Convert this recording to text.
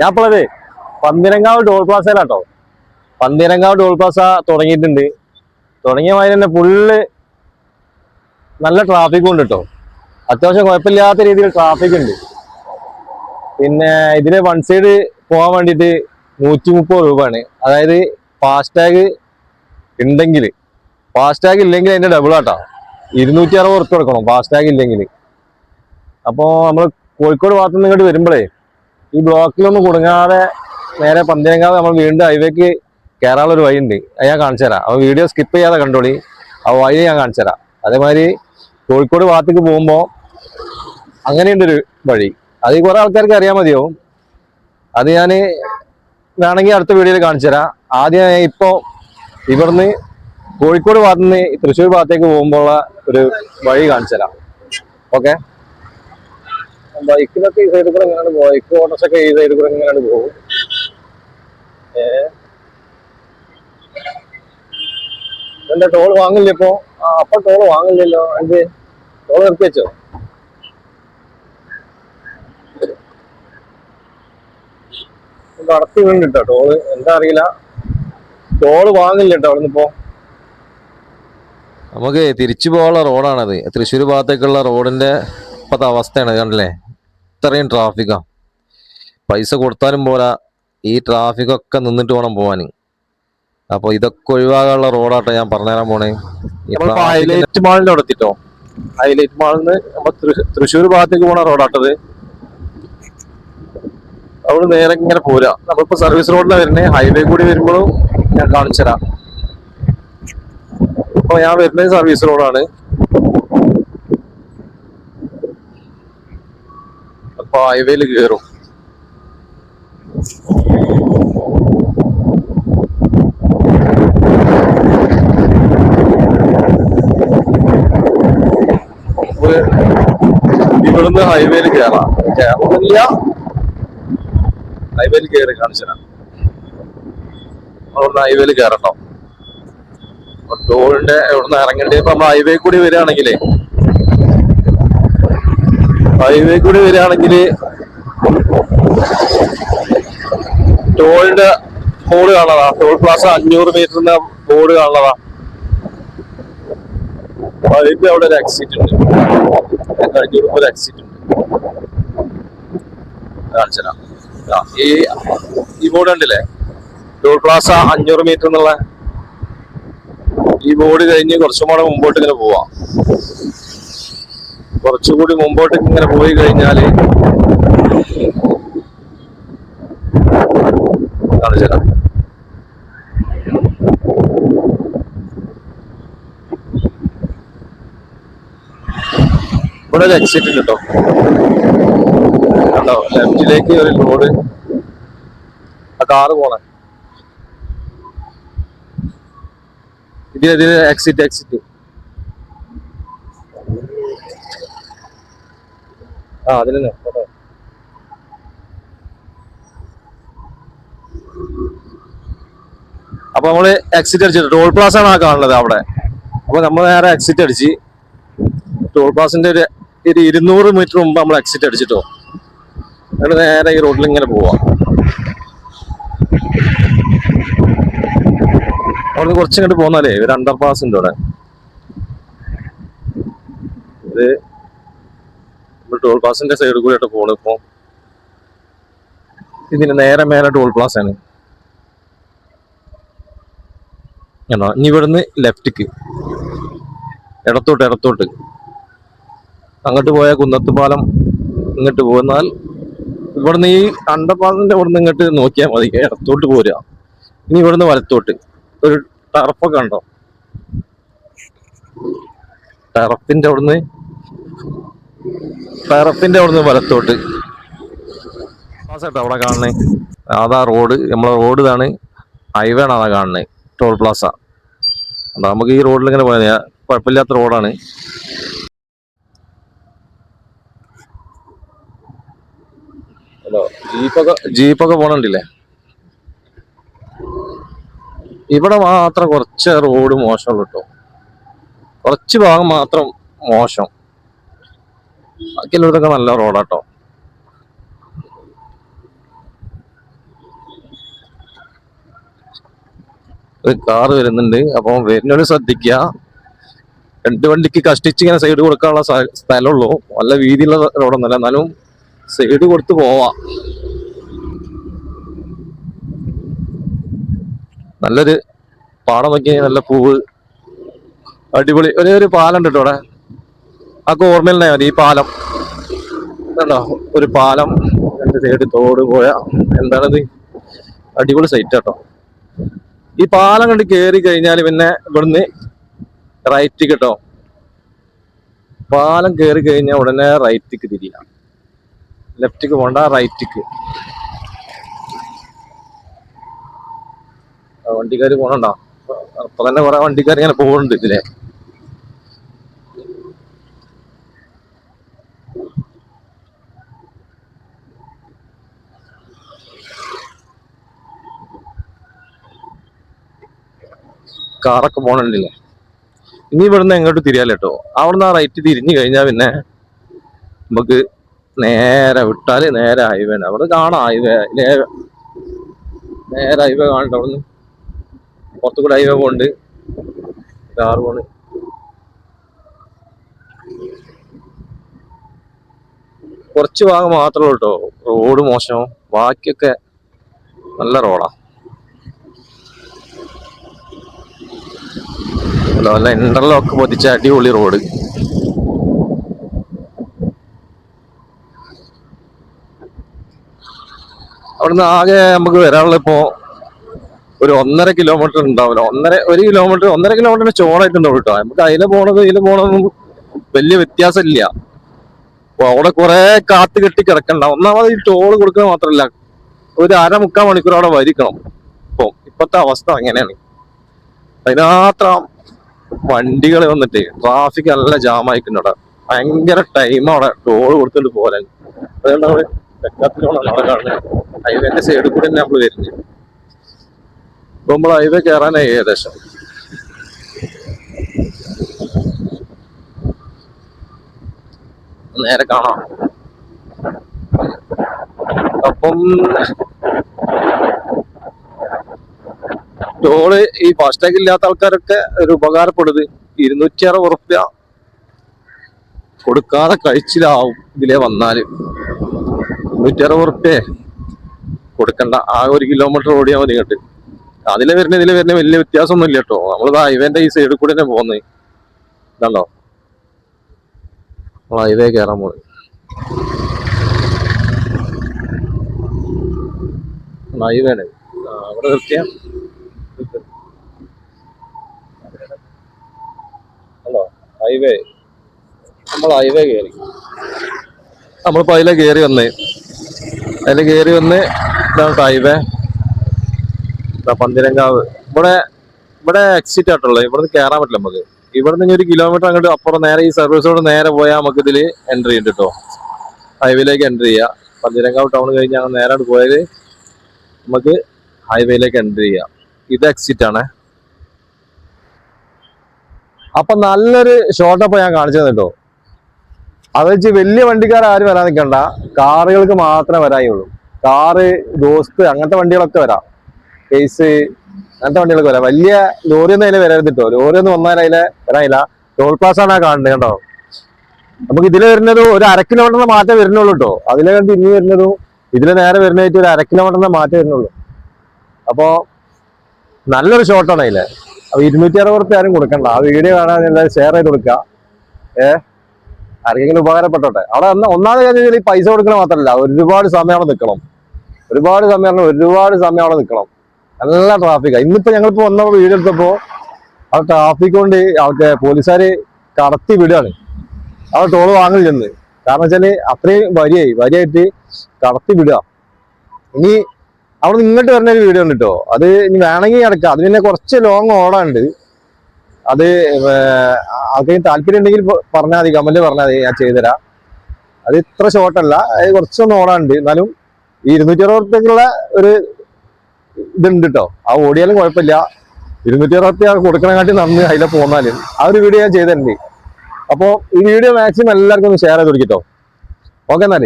ഞാൻ ഇപ്പോഴേ പന്തിരങ്കാവ് ടോൾ പ്ലാസയിലാട്ടോ പന്തിരങ്കാവ് ടോൾ പ്ലാസ തുടങ്ങിയിട്ടുണ്ട്. തുടങ്ങിയ മാതിരി തന്നെ ഫുള്ള് നല്ല ട്രാഫിക് ഉണ്ട് കേട്ടോ അത്യാവശ്യം കുഴപ്പമില്ലാത്ത രീതിയിൽ ട്രാഫിക് ഉണ്ട്. പിന്നെ ഇതിന് വൺ സൈഡ് പോകാൻ വേണ്ടിയിട്ട് നൂറ്റി മുപ്പത് രൂപയാണ്. അതായത് ഫാസ്ടാഗ് ഉണ്ടെങ്കിൽ ഫാസ്ടാഗ് ഇല്ലെങ്കിൽ അതിന്റെ ഡബിൾ ആട്ടോ. ഇരുന്നൂറ്റി അറുപത് ഉറുപ്പ് കൊടുക്കണം ഫാസ്ടാഗ് ഇല്ലെങ്കിൽ. അപ്പോൾ നമ്മൾ കോഴിക്കോട് ഭാഗത്തുനിന്ന് ഇങ്ങോട്ട് വരുമ്പോഴേ ഈ ബ്ലോക്കിലൊന്നും കുടുങ്ങാതെ നേരെ പന്തിരങ്കാവ് നമ്മൾ വീണ്ടും ഹൈവേക്ക് കയറാനുള്ള ഒരു വഴിയുണ്ട്. അത് ഞാൻ കാണിച്ചു തരാം. അപ്പോൾ വീഡിയോ സ്കിപ്പ് ചെയ്യാതെ കണ്ടോളി. ആ വഴി ഞാൻ കാണിച്ചു തരാം. അതേമാതിരി കോഴിക്കോട് ഭാഗത്തേക്ക് പോകുമ്പോൾ അങ്ങനെയുണ്ടൊരു വഴി. അത് കുറേ ആൾക്കാർക്ക് അറിയാൻ മതിയാവും. അത് ഞാൻ വേണമെങ്കിൽ അടുത്ത വീഡിയോയിൽ കാണിച്ചു തരാം. ആദ്യം ഇപ്പോൾ ഇവിടുന്ന് കോഴിക്കോട് ഭാഗത്തുനിന്ന് തൃശ്ശൂർ ഭാഗത്തേക്ക് പോകുമ്പോഴുള്ള ഒരു വഴി കാണിച്ചു തരാം. ഓക്കെ ബൈക്കിലൊക്കെ ഈ സൈഡിൽ കൂടെ എങ്ങനെയാണ് ബൈക്ക് ഓട്ടോസൊക്കെ ഈ സൈഡിൽ കൂടെ എങ്ങനെയാണ് പോകും ഏ? ടോൾ വാങ്ങില്ല ഇപ്പോ? ആ അപ്പൊ ടോൾ വാങ്ങില്ലല്ലോ എന്ത് ടോൾ നിർത്തി വെച്ചോ നടത്തി വീണ്ട് ടോൾ എന്താ അറിയില്ല. ടോൾ വാങ്ങില്ല കേട്ടോ അവിടെ ഇപ്പോ. നമുക്ക് തിരിച്ചു പോകാനുള്ള റോഡാണത് തൃശ്ശൂർ ഭാഗത്തേക്കുള്ള റോഡിന്റെ ഇപ്പോഴത്തെ അവസ്ഥയാണ് കണ്ടില്ലേ? ഇത്രയും ട്രാഫിക്കാ പൈസ കൊടുത്താലും പോരാ. ഈ ട്രാഫിക്കൊക്കെ നിന്നിട്ട് വേണം പോവാൻ അപ്പോൾ ഇതൊക്കെ ഒഴിവാകാനുള്ള റോഡാട്ടോ ഞാൻ പറഞ്ഞുതരാൻ പോണേ. ഹൈലൈറ്റ് മാളിന്റെ അവിടെ എത്തിട്ടോ ഹൈലൈറ്റ് മാളിൽ നിന്ന് നമ്മ തൃശ്ശൂർ ഭാഗത്തേക്ക് പോണ റോഡാട്ടത്. അവിടെ നേരെ ഇങ്ങനെ പോരാ. നമ്മളിപ്പോ സർവീസ് റോഡിലാണ് വരുന്നത് ഹൈവേ കൂടി വരുമ്പോഴും ഞാൻ കാണിച്ചു തരാം അപ്പൊ ഞാൻ വരുന്നത് സർവീസ് റോഡാണ് അപ്പൊ ഹൈവേയിൽ കയറും ഇവിടുന്ന് ഹൈവേയിൽ കയറാം കയറുന്നില്ല ഹൈവേയിൽ കയറി കാണിച്ചാ അവിടുന്ന് ഹൈവേയിൽ കയറട്ടോ ടോളിന്റെ ഇവിടുന്ന് ഇറങ്ങേണ്ടി ഇപ്പൊ നമ്മൾ ഹൈവേ കൂടി വരികയാണെങ്കിലേ ഹൈവേ കൂടി വരികയാണെങ്കിൽ ടോളിന്റെ ബോർഡ് കാണുന്നതാ. ടോൾ പ്ലാസ അഞ്ഞൂറ് മീറ്ററിന്റെ ബോർഡ് കാണുന്നതാ. അതിന്റെ അവിടെ ഒരു ആക്സിഡന്റ് ഉണ്ട്. കഴിഞ്ഞ ഒരു എക്സിറ്റ് ഉണ്ട്. കാണിച്ചുതരാം. ആ, ഈ ഈ ബോർഡ് ഉണ്ടല്ലേ ടോൾ പ്ലാസ അഞ്ഞൂറ് മീറ്റർ എന്നുള്ള ഈ ബോർഡ് കഴിഞ്ഞ് കുറച്ചും കൂടെ മുമ്പോട്ട് ഇങ്ങനെ പോവാം. കുറച്ചുകൂടി മുമ്പോട്ട് ഇങ്ങനെ പോയി കഴിഞ്ഞാൽ ഇവിടെ ഒരു എക്സിറ്റ് കേട്ടോ. കണ്ടോ? ലെഫ്റ്റിലേക്ക് ഒരു റോഡ് ആ കാറ് പോണേ. ഇതിന് ഇതിന് എക്സിറ്റ് എക്സിറ്റ് ആ അതിൽ തന്നെ. അപ്പൊ നമ്മൾ എക്സിറ്റ് അടിച്ചിട്ട് ടോൾ പ്ലാസ് ആണ് ആ കാണുന്നത് അവിടെ. അപ്പൊ നമ്മൾ നേരെ എക്സിറ്റ് അടിച്ച് ടോൾ പ്ലാസിന്റെ ഒരു ഒരു ഇരുന്നൂറ് മീറ്റർ മുമ്പ് നമ്മൾ എക്സിറ്റ് അടിച്ചിട്ടോ. എന്നിട്ട് നേരെ ഈ റോഡിൽ ഇങ്ങനെ പോവാം. അവിടെ കുറച്ചിങ്ങോട്ട് പോന്നാലേ ഒരു അണ്ടർ പാസ് ഉണ്ട് അവിടെ ഇത് നമ്മൾ ടോൾ പ്ലാസിന്റെ സൈഡിൽ കൂടി ആയിട്ട് പോണു ഇപ്പൊ. ഇതിന് നേരെ മേലെ ടോൾ പ്ലാസ് ആണ് എന്നാ ഇനി ഇവിടുന്ന് ലെഫ്റ്റിക്ക്. ഇടത്തോട്ട് ഇടത്തോട്ട്. അങ്ങോട്ട് പോയ കുന്നത്ത് പാലം ഇങ്ങോട്ട് പോന്നാൽ ഇവിടുന്ന് ഈ അണ്ടർപാസിന്റെ ഇവിടുന്ന് ഇങ്ങോട്ട് നോക്കിയാൽ മതി. ഇടത്തോട്ട് പോരുക. ഇനി ഇവിടുന്ന് വലത്തോട്ട്. ഒരു ടർഫൊക്കെ ഉണ്ടോ ടർഫിന്റെ അവിടുന്ന് ടർഫിന്റെ അവിടുന്ന് വലത്തോട്ട്. കേട്ടോ അവിടെ കാണണേ അതാ റോഡ് നമ്മളെ റോഡ് ഇതാണ് ഹൈവേ ആണ് അതാ കാണണേ ടോൾ പ്ലാസ. അതാ നമുക്ക് ഈ റോഡിൽ ഇങ്ങനെ പോയാൽ. കുഴപ്പമില്ലാത്ത റോഡാണ്. ഹലോ ജീപ്പൊക്കെ ജീപ്പൊക്കെ പോണണ്ടില്ലേ? ഇവിടെ മാത്രം കുറച്ച് റോഡ് മോശമുള്ളൂ കേട്ടോ. കുറച്ച് ഭാഗം മാത്രം മോശം. ബാക്കിയുള്ളവർക്കൊക്കെ നല്ല റോഡാട്ടോ. ഒരു കാറ് വരുന്നുണ്ട്. അപ്പൊ വരുന്നവര് ശ്രദ്ധിക്കുക രണ്ട് വണ്ടിക്ക് കഷ്ടിച്ച് ഇങ്ങനെ സൈഡ് കൊടുക്കാനുള്ള സ്ഥലമുള്ളൂ നല്ല വീതിയുള്ള റോഡൊന്നുമല്ല. എന്നാലും സൈഡ് കൊടുത്ത് പോവാ. നല്ലൊരു പാടം നോക്കി നല്ല പൂവ്. അടിപൊളി. ഒരേ ഒരു പാലുണ്ട് കേട്ടോ അവിടെ. അതൊക്കെ ഓർമ്മയിലുണ്ടായി മതി ഈ പാലം. കണ്ടോ? ഒരു പാലം രണ്ട് സൈഡ് തോട് പോയ എന്താണത്? അടിപൊളി സൈറ്റ് കേട്ടോ ഈ പാലം കണ്ട് കയറി കഴിഞ്ഞാൽ പിന്നെ ഇവിടുന്ന് റൈറ്റ് കേട്ടോ പാലം കയറി കഴിഞ്ഞാൽ ഉടനെ റൈറ്റിക്ക് തിരിയാം. ലെഫ്റ്റിക്ക് പോണ്ട റൈറ്റിക്ക് വണ്ടിക്കാർ പോകണ്ട അപ്പൊ തന്നെ കുറെ വണ്ടിക്കാർ ഇങ്ങനെ പോകുന്നുണ്ട് ഇതിലെ. കാറൊക്കെ പോണുണ്ടല്ലേ? ഇനി ഇവിടുന്ന് എങ്ങോട്ട് തിരിയാലേട്ടോ അവിടുന്ന് ആ റൈറ്റ് തിരിഞ്ഞു കഴിഞ്ഞാൽ പിന്നെ നമുക്ക് നേരെ വിട്ടാൽ നേരെ ഹൈവേ അവിടെ കാണാം ഹൈവേ നേരെ നേരെ ഹൈവേ കാണണ്ട അവിടുന്ന്. പുറത്തു കൂടെ ഹൈവേ പോണ്ട് കാർ പോണ്. കുറച്ച് ഭാഗം മാത്രമേ ഉള്ളൂ കേട്ടോ റോഡ് മോശം. ബാക്കിയൊക്കെ നല്ല റോഡാ. നല്ല ഇന്റർലോക്ക് പൊതിച്ച അടിപൊളി റോഡ് അവിടുന്ന് ആകെ നമുക്ക് വരാനുള്ള ഇപ്പോ ഒരു ഒന്നര കിലോമീറ്റർ ഉണ്ടാവില്ല. ഒന്നര ഒരു കിലോമീറ്റർ ഒന്നര കിലോമീറ്റർ ചോറായിട്ടുണ്ടാവും കേട്ടോ. നമുക്ക് അതിലെ പോണത് ഇതിലെ പോണതൊന്നും വലിയ വ്യത്യാസമില്ല. അപ്പൊ അവിടെ കുറെ കാത്ത് കെട്ടി കിടക്കണ്ട. ഒന്നാമത് ഈ ടോൾ കൊടുക്കുക മാത്രമല്ല ഒരു അര മുക്കാൽ മണിക്കൂർ അവിടെ വരിക്കണം. ഇപ്പൊ ഇപ്പത്തെ അവസ്ഥ അങ്ങനെയാണ്. അതിനാത്രം വണ്ടികൾ വന്നിട്ട് ട്രാഫിക് നല്ല ജാമായിട്ടുണ്ട് അവിടെ ഭയങ്കര ടൈം അവിടെ ടോൾ കൊടുത്തിട്ട് പോലെ അതുകൊണ്ട് അവിടെ തെക്കാത്തിലോണാണ് അവിടെ കാണുന്നത് ഹൈവേന്റെ സൈഡിൽ കൂടി തന്നെ നമ്മൾ വരുന്നത് ഇപ്പൊ നമ്മൾ ഹൈവേ കയറാനായി ഏകദേശം. നേരെ കാണാം. അപ്പം ടോൾ ഈ ഫാസ്ടാഗ് ഇല്ലാത്ത ആൾക്കാരൊക്കെ ഒരു ഉപകാരപ്പെടുത്. ഇരുന്നൂറ്റി അറുപത് റുപ്യ കൊടുക്കാതെ കഴിച്ചിലാവും ഇതിലെ വന്നാൽ. ഇരുന്നൂറ്റി അറുപത് റുപ്യ കൊടുക്കണ്ട. ആ ഒരു കിലോമീറ്റർ ഓടിയാൽ മതി കേട്ട് അതിലെ വരുന്ന ഇതിലെ വരുന്ന വലിയ വ്യത്യാസമൊന്നും ഇല്ല കേട്ടോ. നമ്മളിത് ഹൈവേന്റെ ഈ സൈഡിൽ കൂടെ തന്നെ പോകുന്നത് ഇതാണോ നമ്മൾ ഹൈവേ കയറാൻ പോകുന്നത് ഹൈവേ ആണ്. അവിടെ നിർത്തിയാ ഹലോ ഹൈവേ നമ്മൾ ഹൈവേ കയറി നമ്മളിപ്പോ അതിലെ കയറി വന്നേ. അതിൽ കയറി വന്ന് ഇതാണ് ഹൈവേ പന്തിരങ്കാവ്. ഇവിടെ ഇവിടെ എക്സിറ്റ് ആയിട്ടുള്ളത്. ഇവിടുന്ന് കയറാൻ പറ്റില്ല നമുക്ക്. ഇവിടുന്ന് ഇനി ഒരു കിലോമീറ്റർ അങ്ങോട്ട് അപ്പുറം നേരെ ഈ സർവീസ് റോഡ് നേരെ പോയാൽ നമുക്ക് ഇതിൽ എൻട്രി ഉണ്ട് കേട്ടോ ഹൈവേയിലേക്ക് എൻട്രി ചെയ്യാം. പന്തിരങ്കാവ് ടൗൺ കഴിഞ്ഞ് അങ്ങ് നേരെ പോയാൽ നമുക്ക് ഹൈവേയിലേക്ക് എൻട്രി ചെയ്യാം. ഇത് എക്സിറ്റ് ആണ്. അപ്പൊ നല്ലൊരു ഷോട്ടപ്പ് ഞാൻ കാണിച്ചു തന്നിട്ടോ. അത് വെച്ച് വലിയ വണ്ടിക്കാർ ആരും വരാൻ നിൽക്കണ്ട കാറുകൾക്ക് മാത്രമേ വരായുള്ളൂ. കാറ് ദോസ്ത് അങ്ങനത്തെ വണ്ടികളൊക്കെ വരാം. കേസ് അങ്ങനത്തെ വണ്ടികളൊക്കെ വരാം. വലിയ ലോറി ഒന്നും അതിൽ വരരുത് കേട്ടോ ലോറി ഒന്നും വന്നാൽ അതിലെ വരാനില്ല. ടോൾ പ്ലാസ് ആണ് ആ കാണുന്നത് കേട്ടോ നമുക്ക് ഇതിൽ വരുന്നത് ഒരു അര കിലോമീറ്ററിന് മാറ്റം വരുന്നുള്ളൂ കേട്ടോ അതിലെ കണ്ട് ഇനി വരുന്നതും ഇതിലെ നേരെ വരുന്നതായിട്ട് ഒരു അര കിലോമീറ്ററിന് മാറ്റം വരുന്നുള്ളൂ. അപ്പോ നല്ലൊരു ഷോട്ടാണ് അതിൽ അപ്പൊ ഇരുന്നൂറ്റി അറുപത് റുപ്യ ആരും കൊടുക്കണ്ട. ആ വീഡിയോ കാണാൻ എല്ലാവരും ഷെയർ ചെയ്ത് കൊടുക്കുക ഏ? ആർക്കെങ്കിലും ഉപകാരപ്പെട്ടോട്ടെ? അവിടെ ഒന്ന് ഒന്നാമത് വെച്ചാൽ ഈ പൈസ കൊടുക്കണ മാത്രമല്ല ഒരുപാട് സമയം അവിടെ നിൽക്കണം. ഒരുപാട് സമയം ഒരുപാട് സമയം അവിടെ നിൽക്കണം. നല്ല ട്രാഫിക്കാണ് ഇന്നിപ്പോ ഞങ്ങളിപ്പോ വന്നപ്പോ വീഡിയോ എടുത്തപ്പോ ആ ട്രാഫിക് കൊണ്ട് അവിടുത്തെ പോലീസുകാര് കടത്തി വിടുകയാണ്. അവിടെ ടോൾ വാങ്ങി ചെന്ന്. കാരണം വെച്ചാൽ അത്രയും വരിയായി. വരിയായിട്ട് കടത്തി വിടുക. ഇനി അവിടെ നിങ്ങോട്ട് വരുന്ന ഒരു വീഡിയോ ഉണ്ട് കേട്ടോ അത് ഇനി വേണമെങ്കിൽ അടക്കാം അത് പിന്നെ കുറച്ച് ലോങ് ഓടാണ്ട് അത് ആൾക്കാർ താല്പര്യം ഉണ്ടെങ്കിൽ പറഞ്ഞാൽ മതി. കമന്റ് പറഞ്ഞാൽ മതി. ഞാൻ ചെയ്തുതരാം. അത് ഇത്ര ഷോർട്ടല്ല അത് കുറച്ചൊന്നും ഓടാണ്ട് എന്നാലും ഈ ഇരുന്നൂറ്റി അറുപത് റുപ്യക്കുള്ള ഒരു ഇതുണ്ട് കേട്ടോ ആ ഓടിയാലും കുഴപ്പമില്ല. ഇരുന്നൂറ്റി അറുപത്തി കൊടുക്കണക്കാട്ടി നന്ന് അതിലെ പോന്നാലും. ആ ഒരു വീഡിയോ ഞാൻ ചെയ്തിട്ടുണ്ട്. അപ്പോൾ ഈ വീഡിയോ മാക്സിമം എല്ലാവർക്കും ഒന്ന് ഷെയർ ചെയ്ത് കൊടുക്കട്ടോ ഓക്കെ എന്നാൽ.